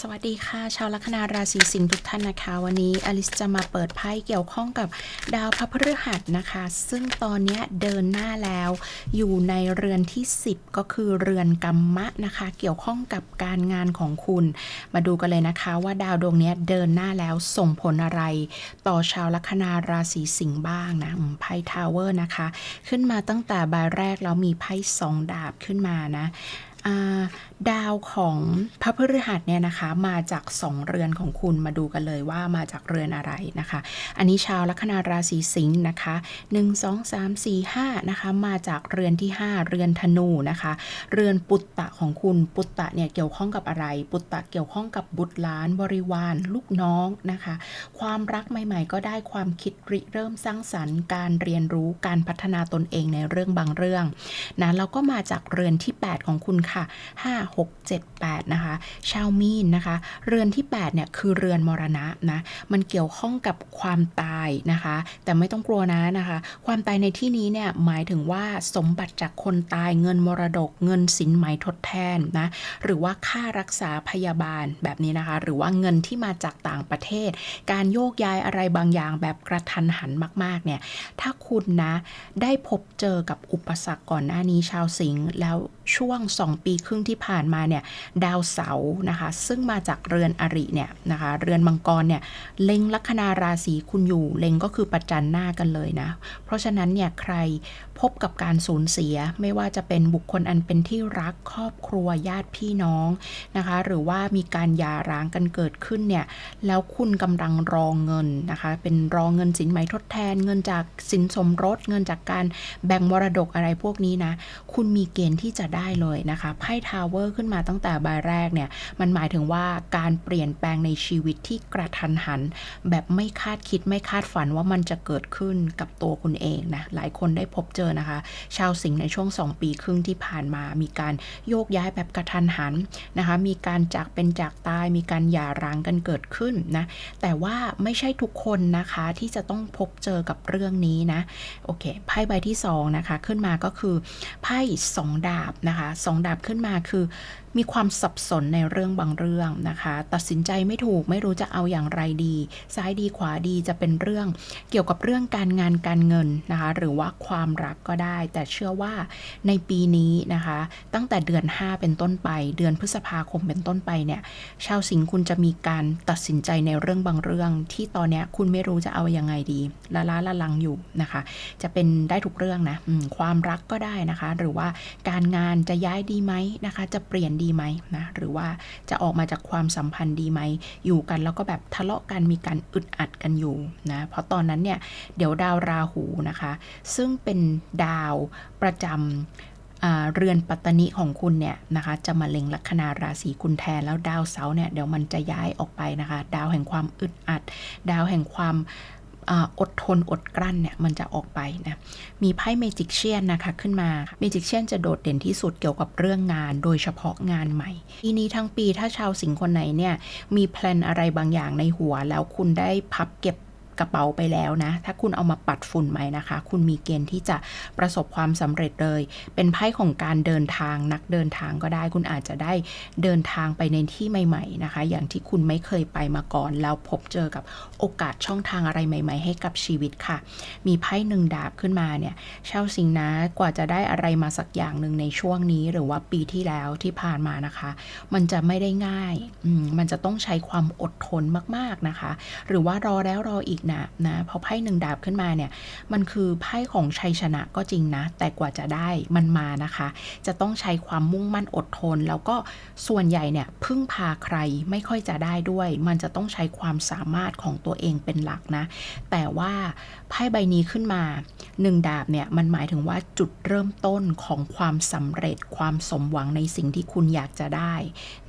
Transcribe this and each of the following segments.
สวัสดีค่ะ ชาวลัคนาราศีสิงห์ทุกท่านนะคะ วันนี้อลิสจะมาเปิดไพ่เกี่ยวข้องกับดาวพระพฤหัสนะคะ ซึ่งตอนนี้เดินหน้าแล้ว อยู่ในเรือนที่ 10 ก็คือเรือนกรรมะนะคะ เกี่ยวข้องกับการงานของคุณ มาดูกันเลยนะคะว่าดาวดวงนี้เดินหน้าแล้วส่งผลอะไร ต่อชาวลัคนาราศีสิงห์บ้างนะไพ่ทาวเวอร์นะคะ ขึ้นมาตั้งแต่ใบแรกแล้วมีไพ่สองดาบขึ้นมานะ ดาวของพระพฤหัสเนี่ยนะคะ มาจาก 2 เรือนของคุณมาดูกันเลยว่ามาจากเรือนอะไรนะคะ อันนี้ชาวลัคนาราศีสิงห์นะคะ 1 2 3 4 5นะคะมาจากเรือนที่ 5 เรือนธนูนะคะ เรือนปุตตะของคุณปุตตะเนี่ยเกี่ยวข้องกับอะไร ปุตตะเกี่ยวข้องกับบุตรหลานบริวาร ลูกน้องนะคะ ความรักใหม่ ๆ ก็ได้ความคิดริเริ่มสร้างสรรค์ การเรียนรู้การพัฒนาตนเองในเรื่องบางเรื่องนะแล้วก็มาจากเรือนที่ 8 ของคุณค่ะ5 6 7 8 นะคะ ชาวมีนนะคะ เรือนที่ 8 เนี่ย คือเรือนมรณะนะ มันเกี่ยวข้องกับความตายนะคะ แต่ไม่ต้องกลัวนะนะคะ ความตายในที่นี้เนี่ย หมายถึงว่าสมบัติจากคนตายเงินมรดกเงินสินไหมทดแทนนะ หรือว่าค่ารักษาพยาบาลแบบนี้นะคะ หรือว่าเงินที่มาจากต่างประเทศ การโยกย้ายอะไรบางอย่างแบบกระทันหันมาก ๆ เนี่ย ถ้าคุณนะ ได้พบเจอกับอุปสรรคก่อนหน้านี้ชาวสิงห์แล้วช่วง 2ปีครึ่งที่ผ่านมาเนี่ยดาวเสาร์นะคะซึ่งมาจากเรือนอริเนี่ยนะคะเรือนมังกรเนี่ยเล็งลัคนาราศีคุณอยู่เล็งก็คือประจันหน้ากันเลยนะ เพราะฉะนั้นเนี่ยใครพบกับการสูญเสียไม่ว่าจะเป็นบุคคลอันเป็นที่รักครอบครัวญาติพี่น้องนะคะหรือว่ามีการหย่าร้างกันเกิดขึ้นเนี่ยแล้วคุณกำลังรองเงินนะคะเป็นรองเงินสินไหมทดแทน เงินจากสินสมรสเงินจากการแบ่งมรดกอะไรพวกนี้นะ คุณมีเกณฑ์ที่จะได้เลยนะคะไพ่ทาวเวอร์ขึ้นมาตั้งแต่ใบแรกเนี่ย มันหมายถึงว่าการเปลี่ยนแปลงในชีวิตที่กระทันหัน แบบไม่คาดคิดไม่คาดฝันว่ามันจะเกิดขึ้นกับตัวคุณเองนะ หลายคนได้พบเจอนะคะ ชาวสิงห์ในช่วง 2 ปีครึ่งที่ผ่านมา มีการโยกย้ายแบบกระทันหันนะคะ มีการจากเป็นจากตาย มีการหย่าร้างกันเกิดขึ้นนะ แต่ว่าไม่ใช่ทุกคนนะคะที่จะต้องพบเจอกับเรื่องนี้นะ โอเค ไพ่ใบที่2นะคะ ขึ้นมาก็คือไพ่สองดาบนะคะสองดาบขึ้นมาคือ มีความสับสนในเรื่องบางเรื่องนะคะ ตัดสินใจไม่ถูกไม่รู้จะเอาอย่างไรดี ซ้ายดีขวาดีจะเป็นเรื่องเกี่ยวกับเรื่องการงานการเงินนะคะ หรือว่าความรักก็ได้ แต่เชื่อว่าในปีนี้นะคะ ตั้งแต่เดือน 5 เป็นต้นไป เดือนพฤษภาคมเป็นต้นไปเนี่ยชาวสิงห์คุณจะมีการตัดสินใจในเรื่องบางเรื่อง ที่ตอนนี้คุณไม่รู้จะเอายังไงดีละล้าละลังอยู่นะคะ จะเป็นได้ทุกเรื่องนะความรักก็ได้นะคะ หรือว่าการงานจะย้ายดีไหมนะคะ จะเปลี่ยนดีไหมนะหรือว่าจะออกมาจากความสัมพันธ์ดีไหม อยู่กันแล้วก็แบบทะเลาะกันมีการอึดอัดกันอยู่นะเพราะตอนนั้นเนี่ยเดี๋ยวดาวราหูนะคะ ซึ่งเป็นดาวประจำเรือนปัตตนิของคุณเนี่ยนะคะจะมาเล็งลัคนาราศีคุณแทนแล้วดาวเสาร์เนี่ยเดี๋ยวมันจะย้ายออกไปนะคะ ดาวแห่งความอึดอัด ดาวแห่งความ อดทนอดกลั้นเนี่ยมันจะออกไปนะมีไพ่เมจิกเชียนนะคะขึ้นมาเมจิกเชียนจะโดดเด่นที่สุดเกี่ยวกับเรื่องงาน โดยเฉพาะงานใหม่ปีนี้ทั้งปีถ้าชาวสิงห์คนไหนเนี่ยมีแพลนอะไรบางอย่างในหัว แล้วคุณได้พับเก็บ กระเป๋าไปแล้วนะ ถ้าคุณเอามาปัดฝุ่นใหม่นะคะ คุณมีเกณฑ์ที่จะประสบความสำเร็จเลย เป็นไพ่ของการเดินทางนักเดินทางก็ได้ คุณอาจจะได้เดินทางไปในที่ใหม่ ๆนะคะ อย่างที่คุณไม่เคยไปมาก่อน แล้วพบเจอกับโอกาสช่องทางอะไรใหม่ ๆ ให้กับชีวิตค่ะ มีไพ่หนึ่งดาบขึ้นมาเนี่ยเช่าสิงนะกว่าจะได้อะไรมาสักอย่างหนึ่งในช่วงนี้หรือว่าปีที่แล้วที่ผ่านมานะคะ มันจะไม่ได้ง่ายอืมมันจะต้องใช้ความอดทนมากๆนะคะ หรือว่ารอแล้วรออีกนะนะเพราะไพ่หนึ่งดาบขึ้นมาเนี่ย มันคือไพ่ของชัยชนะก็จริงนะ แต่กว่าจะได้มันมานะคะ จะต้องใช้ความมุ่งมั่นอดทน แล้วก็ส่วนใหญ่เนี่ยพึ่งพาใครไม่ค่อยจะได้ด้วย มันจะต้องใช้ความสามารถของตัวเองเป็นหลักนะ แต่ว่าไพ่ใบนี้ขึ้นมาหนึ่งดาบเนี่ยมันหมายถึงว่าจุดเริ่มต้นของความสำเร็จความสมหวังในสิ่งที่คุณอยากจะได้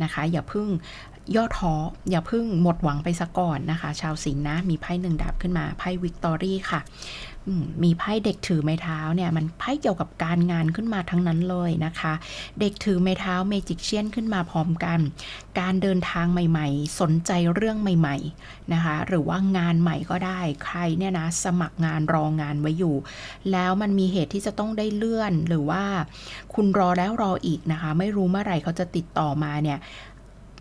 นะคะ อย่าพิ่ง ย่อท้ออย่าเพิ่งหมดหวังไปซะก่อนนะคะ ชาวสิงห์นะ มีไพ่หนึ่งดาบขึ้นมาไพ่วิกตอรี่ค่ะมมีไพ่เด็กถือไม้เท้าเนี่ยมันไพ่เกี่ยวกับการงานขึ้นมาทั้งนั้นเลยนะคะ เด็กถือไม้เท้าเมจิกเชียนขึ้นมาพร้อมกัน การเดินทางใหม่ๆ สนใจเรื่องใหม่ๆนะคะ หรือว่างานใหม่ก็ได้ใครเนี่ยนะสมัครงานรองงานไว้อยู่ แล้วมันมีเหตุที่จะต้องได้เลื่อนหรือว่า คุณรอแล้วรออีกนะคะ ไม่รู้เมื่อไหร่เขาจะติดต่อมาเนี่ย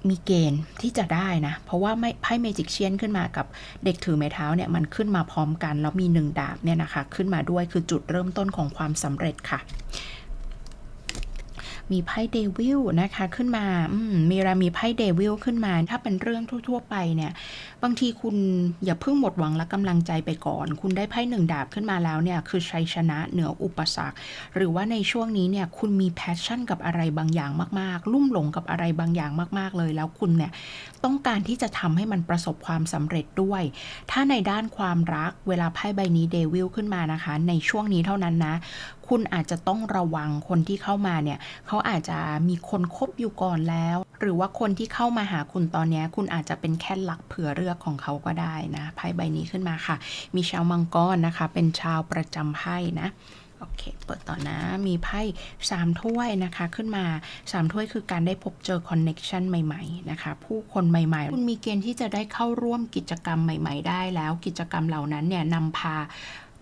มีเกณฑ์ที่จะได้นะ เพราะว่าไม่ไพ่เมจิกเชียนขึ้นมากับเด็กถือไม้เท้าเนี่ยมันขึ้นมาพร้อมกัน แล้วมีหนึ่งดาบเนี่ยนะคะ ขึ้นมาด้วยคือจุดเริ่มต้นของความสำเร็จค่ะ มีไพ่เดวิลนะคะขึ้นมาอืมมีรามีไพ่เดวิลขึ้นมา ถ้าเป็นเรื่องทั่ว ๆ ไปเนี่ย บางทีคุณอย่าเพิ่งหมดหวังและกำลังใจไปก่อน คุณได้ไพ่หนึ่งดาบขึ้นมาแล้วเนี่ย คือชัยชนะเหนืออุปสรรค หรือว่าในช่วงนี้เนี่ยคุณมีแพชชั่นกับอะไรบางอย่างมากๆ ลุ่มหลงกับอะไรบางอย่างมาก ๆ เลย แล้วคุณเนี่ยต้องการที่จะทำให้มันประสบความสำเร็จด้วย ถ้าในด้านความรักเวลาไพ่ใบนี้เดวิลขึ้นมานะคะ ในช่วงนี้เท่านั้นนะ คุณอาจจะต้องระวังคนที่เข้ามาเนี่ยเขาาอาจจะมีคนคบอยู่ก่อนแล้ว หรือว่าคนที่เข้ามาหาคุณตอนนี้คุณอาจจะเป็นแค่หลักเผื่อเลือกของเขาก็ได้นะไพ่ใบนี้ขึ้นมาค่ะ มีชาวมังกรนะคะ เป็นชาวประจำไพ่นะโอเค เปิดต่อนะ มีไพ่สามถ้วยนะคะ ขึ้นมาสามถ้วยคือการได้พบเจอคอนเน็ชันใหม่ ๆ นะคะ ผู้คนใหม่ ๆ คุณมีเกณฑ์ที่จะได้เข้าร่วมกิจกรรมใหม่ ๆ ได้แล้ว กิจกรรมเหล่านั้นเนี่ยนำพา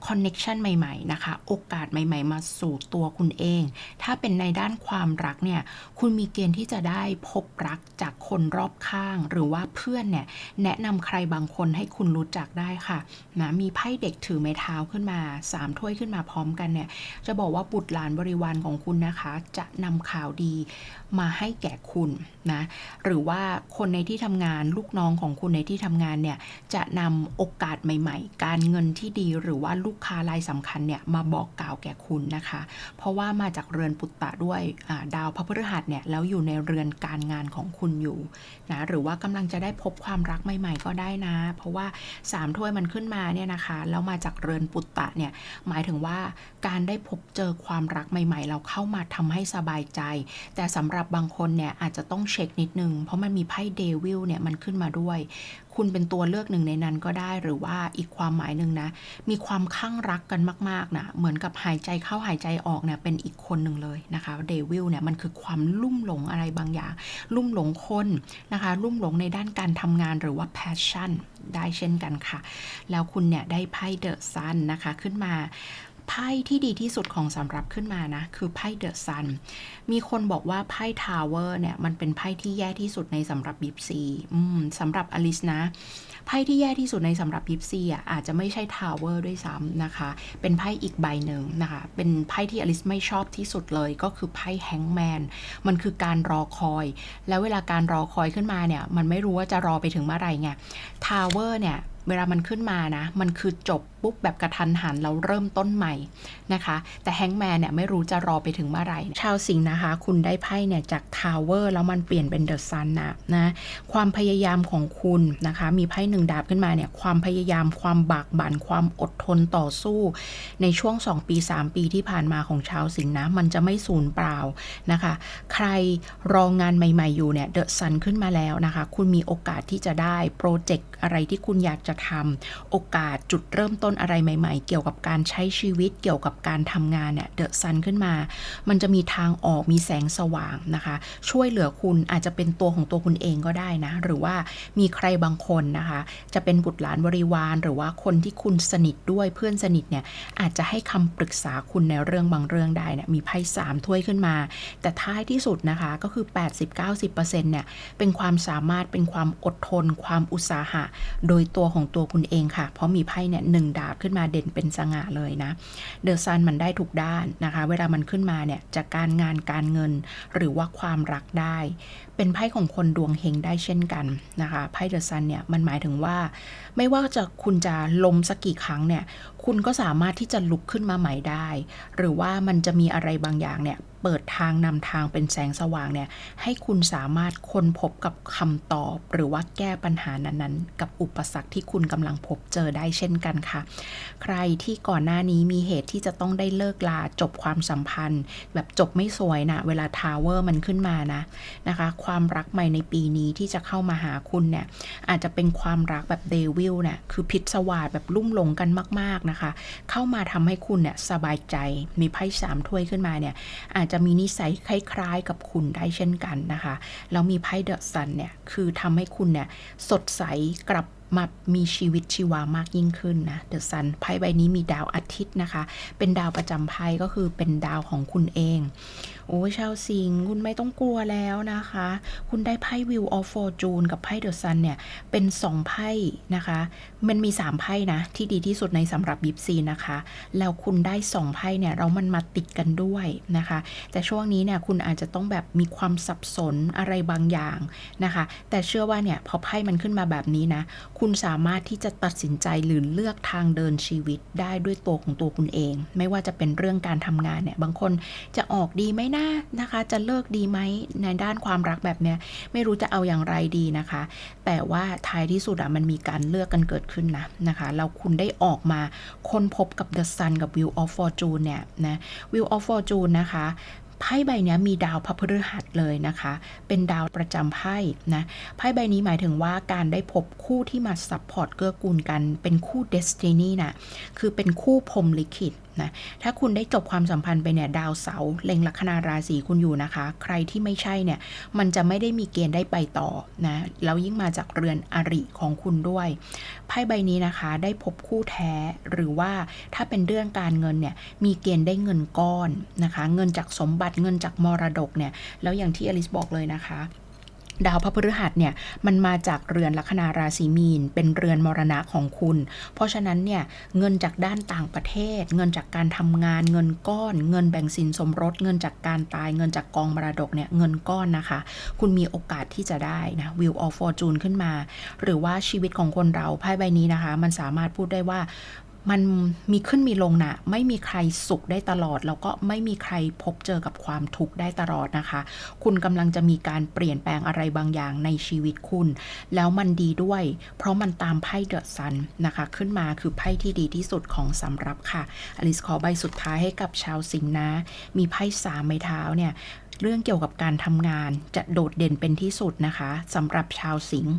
คอนเน็ชันใหม่ๆ นะคะ โอกาสใหม่ ๆ มาสู่ตัวคุณเอง ถ้าเป็นในด้านความรักเนี่ย คุณมีเกณฑ์ที่จะได้พบรักจากคนรอบข้าง หรือว่าเพื่อนเนี่ย แนะนำใครบางคนให้คุณรู้จักได้ค่ะนะมีไพ่เด็กถือไม้เท้าขึ้นมาสามถ้วยขึ้นมาพร้อมกันเนี่ย จะบอกว่าบุตรหลานบริวารของคุณนะคะ จะนำข่าวดี มาให้แก่คุณนะหรือว่าคนในที่ทำงานลูกน้องของคุณในที่ทำงานเนี่ยจะนำโอกาสใหม่ๆ การเงินที่ดีหรือว่าลูกค้ารายสำคัญเนี่ยมาบอกกล่าวแก่คุณนะคะ เพราะว่ามาจากเรือนปุตตะด้วยดาวพระพฤหัสเนี่ยแล้วอยู่ในเรือนการงานของคุณอยู่นะหรือว่ากำลังจะได้พบความรักใหม่ ๆ ก็ได้นะ เพราะว่าสามถ้วยมันขึ้นมาเนี่ยนะคะแล้วมาจากเรือนปุตตะเนี่ยหมายถึงว่าการได้พบเจอความรักใหม่ ๆ เราเข้ามาทำให้สบายใจ แต่สำหรับรับบางคนเนี่ยอาจจะต้องเช็คนิดนึง เพราะมันมีไพ่เดวิลเนี่ยมันขึ้นมาด้วย คุณเป็นตัวเลือกหนึ่งในนั้นก็ได้หรือว่าอีกความหมายหนึ่งนะ มีความข้างรักกันมากๆนะเหมือนกับหายใจเข้าหายใจออกเนี่ยเป็นอีกคนหนึ่งเลยนะคะเดวิลเนี่ยมันคือความลุ่มหลงอะไรบางอย่าง ลุ่มหลงคนนะคะ ลุ่มหลงในด้านการทำงานหรือว่า passion ได้เช่นกันค่ะ แล้วคุณเนี่ยได้ไพ่เดอะซันนะคะขึ้นมา ไพ่ที่ดีที่สุดของสำหรับขึ้นมานะ คือไพ่เดอะซัน มีคนบอกว่าไพ่ทาวเวอร์เนี่ย มันเป็นไพ่ที่แย่ที่สุดในสำหรับบิบซีอืมสำหรับอลิสนะ ไพ่ที่แย่ที่สุดในสำหรับบิบซีอะอาจจะไม่ใช่ทาวเวอร์ด้วยซ้ำนะคะ เป็นไพ่อีกใบหนึ่งนะคะ เป็นไพ่ที่อลิสไม่ชอบที่สุดเลยก็คือไพ่แฮงแมน มันคือการรอคอย แล้วเวลาการรอคอยขึ้นมาเนี่ย มันไม่รู้ว่าจะรอไปถึงเมื่อไหร่ไงทาวเวอร์เนี่ย เวลามันขึ้นมานะ มันคือจบปุ๊บแบบกระทันหันแล้วเริ่มต้นใหม่นะคะ แต่แฮงแมนเนี่ยไม่รู้จะรอไปถึงเมื่อไหร่ ชาวสิงห์นะคะ คุณได้ไพ่เนี่ยจากทาวเวอร์แล้วมันเปลี่ยนเป็นเดอะซันนะนะ ความพยายามของคุณนะคะ มีไพ่หนึ่งดาบขึ้นมาเนี่ย ความพยายามความบากบั่นความอดทนต่อสู้ ในช่วง 2 ปี 3 ปีที่ผ่านมาของชาวสิงห์นะ มันจะไม่สูญเปล่านะคะ ใครรองงานใหม่ ๆอยู่เนี่ยเดอะซันขึ้นมาแล้วนะคะ คุณมีโอกาสที่จะได้โปรเจกต์อะไรที่คุณอยากจะทำโอกาสจุดเริ่มต้นอะไรใหม่ๆ เกี่ยวกับการใช้ชีวิตเกี่ยวกับการทำงานเนี่ยเดอะซันขึ้นมา มันจะมีทางออกมีแสงสว่างนะคะ ช่วยเหลือคุณอาจจะเป็นตัวของตัวคุณเองก็ได้นะ หรือว่ามีใครบางคนนะคะ จะเป็นบุตรหลานบริวาร หรือว่าคนที่คุณสนิทด้วยเพื่อนสนิทเนี่ยอาจจะให้คำปรึกษาคุณในเรื่องบางเรื่องได้เนี่ยมีไพ่สามถ้วยขึ้นมา แต่ท้ายที่สุดนะคะก็คือ 80-90%เนี่ยเป็นความสามารถเป็นความอดทน ความอุตสาหะ โดยตัวของของตัวคุณเองค่ะ เพราะมีไพ่เนี่ยหนึ่งดาบขึ้นมาเด่นเป็นสง่าเลยนะเดอะซันมันได้ทุกด้านนะคะ เวลามันขึ้นมาเนี่ยจากการงานการเงินหรือว่าความรักได้ เป็นไพ่ของคนดวงเฮงได้เช่นกันนะคะไพ่เดอะซันเนี่ยมันหมายถึงว่า ไม่ว่าจะคุณจะล้มสักกี่ครั้งเนี่ยคุณก็สามารถที่จะลุกขึ้นมาใหม่ได้ หรือว่ามันจะมีอะไรบางอย่างเนี่ย เปิดทางนำทางเป็นแสงสว่างเนี่ยให้คุณสามารถค้นพบกับคำตอบ หรือว่าแก้ปัญหานั้นๆ กับอุปสรรคที่คุณกำลังพบเจอได้เช่นกันค่ะ ใครที่ก่อนหน้านี้มีเหตุที่จะต้องได้เลิกลาจบความสัมพันธ์ แบบจบไม่สวยนะเวลาทาวเวอร์มันขึ้นมานะนะคะ ความรักใหม่ในปีนี้ที่จะเข้ามาหาคุณเนี่ยอาจจะเป็นความรักแบบเดวิลเนี่ยคือพิษสวาดแบบลุ่มหลงกันมาก ๆนะคะ เข้ามาทำให้คุณเนี่ยสบายใจมีไพ่สามถ้วยขึ้นมาเนี่ยอาจจะมีนิสัยคล้ายๆ กับคุณได้เช่นกันนะคะแล้วมีไพ่เดอะซันเนี่ยคือทำให้คุณเนี่ยสดใสกลับมามีชีวิตชีวามากยิ่งขึ้นนะเดอะซันไพ่ใบนี้มีดาวอาทิตย์นะคะ เป็นดาวประจำไพ่ก็คือเป็นดาวของคุณเอง โอ้ยชาวสิงคุณไม่ต้องกลัวแล้วนะคะ คุณได้ไพ่ Wheel of Fortune กับไพ่ The Sun เนี่ย เป็น2ไพ่นะคะ มันมี3ไพ่นะ ที่ดีที่สุดในสำหรับยิปซีนะคะ แล้วคุณได้2ไพ่เนี่ย เรามันมาติดกันด้วยนะคะ แต่ช่วงนี้เนี่ยคุณอาจจะต้องแบบมีความสับสนอะไรบางอย่างนะคะ แต่เชื่อว่าเนี่ยพอไพ่มันขึ้นมาแบบนี้นะ คุณสามารถที่จะตัดสินใจหรือเลือกทางเดินชีวิตได้ด้วยตัวของตัวคุณเอง ไม่ว่าจะเป็นเรื่องการทำงานเนี่ย บางคนจะออกดีไหมนะนะคะ จะเลิกดีไหมในด้านความรักแบบเนี้ยไม่รู้จะเอาอย่างไรดีนะคะ แต่ว่าท้ายที่สุดอะมันมีการเลือกกันเกิดขึ้นนะนะคะแล้วคุณได้ออกมาค้นพบกับ The Sun กับ Wheel of Fortune เนี่ยนะ Wheel of Fortune นะคะไพ่ใบนี้มีดาวพระพฤหัสเลยนะคะ เป็นดาวประจำไพ่นะ ไพ่ใบนี้หมายถึงว่าการได้พบคู่ที่มาซัพพอร์ตเกื้อกูลกัน เป็นคู่เดสตินีนะ คือเป็นคู่พรมลิขิตนะถ้าคุณได้จบความสัมพันธ์ไปเนี่ยดาวเสาร์เล็งลัคนาราศีคุณอยู่นะคะ ใครที่ไม่ใช่เนี่ยมันจะไม่ได้มีเกณฑ์ได้ไปต่อนะแล้วยิ่งมาจากเรือนอริของคุณด้วยไพ่ใบนี้นะคะได้พบคู่แท้หรือว่าถ้าเป็นเรื่องการเงินเนี่ยมีเกณฑ์ได้เงินก้อนนะคะ เงินจากสมบัติเงินจากมรดกเนี่ยแล้วอย่างที่อลิสบอกเลยนะคะ ดาวพระพฤหัสเนี่ยมันมาจากเรือนลัคนาราศีมีน เป็นเรือนมรณะของคุณ เพราะฉะนั้นเนี่ยเงินจากด้านต่างประเทศ เงินจากการทำงาน เงินก้อน เงินแบ่งสินสมรส เงินจากการตาย เงินจากกองมรดกเนี่ยเงินก้อนนะคะ คุณมีโอกาสที่จะได้นะ Wheel of Fortune ขึ้นมา หรือว่าชีวิตของคนเราไพ่ใบนี้นะคะ มันสามารถพูดได้ว่า มันมีขึ้นมีลงนะไม่มีใครสุขได้ตลอด แล้วก็ไม่มีใครพบเจอกับความทุกข์ได้ตลอดนะคะ คุณกำลังจะมีการเปลี่ยนแปลงอะไรบางอย่างในชีวิตคุณ แล้วมันดีด้วย เพราะมันตามไพ่เดอะซันนะคะ ขึ้นมาคือไพ่ที่ดีที่สุดของสำรับค่ะอลิสขอใบสุดท้ายให้กับชาวสิงห์นะ มีไพ่สามไม้เท้าเนี่ยเรื่องเกี่ยวกับการทำงานจะโดดเด่นเป็นที่สุดนะคะสำหรับชาวสิงห์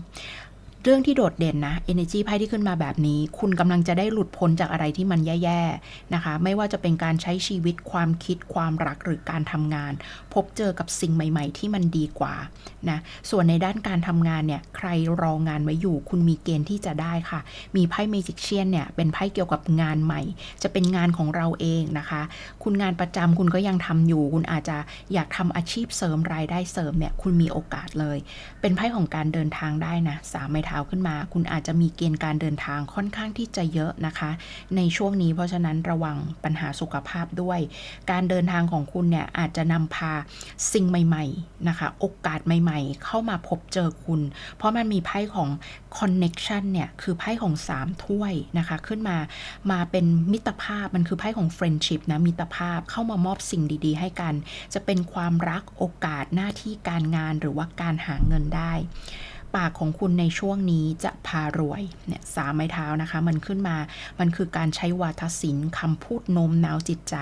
เรื่องที่โดดเด่นนะ energy ไพ่ที่ขึ้นมาแบบนี้ คุณกำลังจะได้หลุดพ้นจากอะไรที่มันแย่ๆนะคะ ไม่ว่าจะเป็นการใช้ชีวิตความคิดความรักหรือการทำงาน พบเจอกับสิ่งใหม่ๆ ที่มันดีกว่านะส่วนในด้านการทำงานเนี่ยใครรองานไว้อยู่ คุณมีเกณฑ์ที่จะได้ค่ะ มีไพ่เมจิกเชียนเนี่ยเป็นไพ่เกี่ยวกับงานใหม่ จะเป็นงานของเราเองนะคะ คุณงานประจำคุณก็ยังทำอยู่ คุณอาจจะอยากทำอาชีพเสริมรายได้เสริมเนี่ยคุณมีโอกาสเลย เป็นไพ่ของการเดินทางได้นะสามไม้เท้าขึ้นมา คุณอาจจะมีเกณฑ์การเดินทางค่อนข้างที่จะเยอะนะคะ ในช่วงนี้เพราะฉะนั้นระวังปัญหาสุขภาพด้วย การเดินทางของคุณเนี่ยอาจจะนำพาสิ่งใหม่ๆนะคะ โอกาสใหม่ๆ เข้ามาพบเจอคุณ เพราะมันมีไพ่ของ connection เนี่ย คือไพ่ของสามถ้วยนะคะ ขึ้นมามาเป็นมิตรภาพมันคือไพ่ของ friendship นะมิตรภาพเข้ามามอบสิ่งดี ๆ ให้กัน จะเป็นความรักโอกาสหน้าที่การงานหรือว่าการหาเงินได้ ปากของคุณในช่วงนี้จะพารวยเนี่ยสามไม้เท้านะคะ มันขึ้นมา มันคือการใช้วาทศิลป์คำพูดโน้มน้าวจิตใจ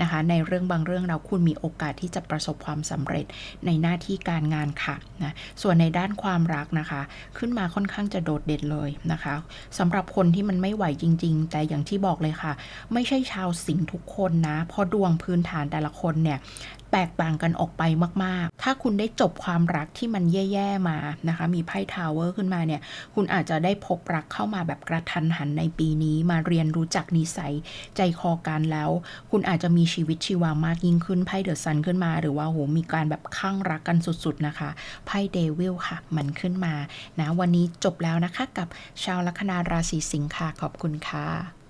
นะคะ ในเรื่องบางเรื่องเราคุณมีโอกาสที่จะประสบความสำเร็จในหน้าที่การงานค่ะนะส่วนในด้านความรักนะคะ ขึ้นมาค่อนข้างจะโดดเด่นเลยนะคะสำหรับคนที่มันไม่ไหวจริง ๆ แต่อย่างที่บอกเลยค่ะ ไม่ใช่ชาวสิงห์ทุกคนนะพราะดวงพื้นฐานแต่ละคนเนี่ย แตกต่างกันออกไปมาก ๆ ถ้าคุณได้จบความรักที่มันแย่ ๆ มานะคะ มีไพ่ทาวเวอร์ขึ้นมาเนี่ย คุณอาจจะได้พบรักเข้ามาแบบกระทันหันในปีนี้มาเรียนรู้จักนิสัยใจคอกันแล้ว คุณอาจจะมีชีวิตชีวามากยิ่งขึ้นไพ่เดอะซันขึ้นมา หรือว่าโหมีการแบบข้างรักกันสุด ๆ นะคะไพ่เดวิลค่ะ มันขึ้นมานะวันนี้จบแล้วนะคะกับชาวลัคนาราศีสิงค์ค่ะขอบคุณค่ะ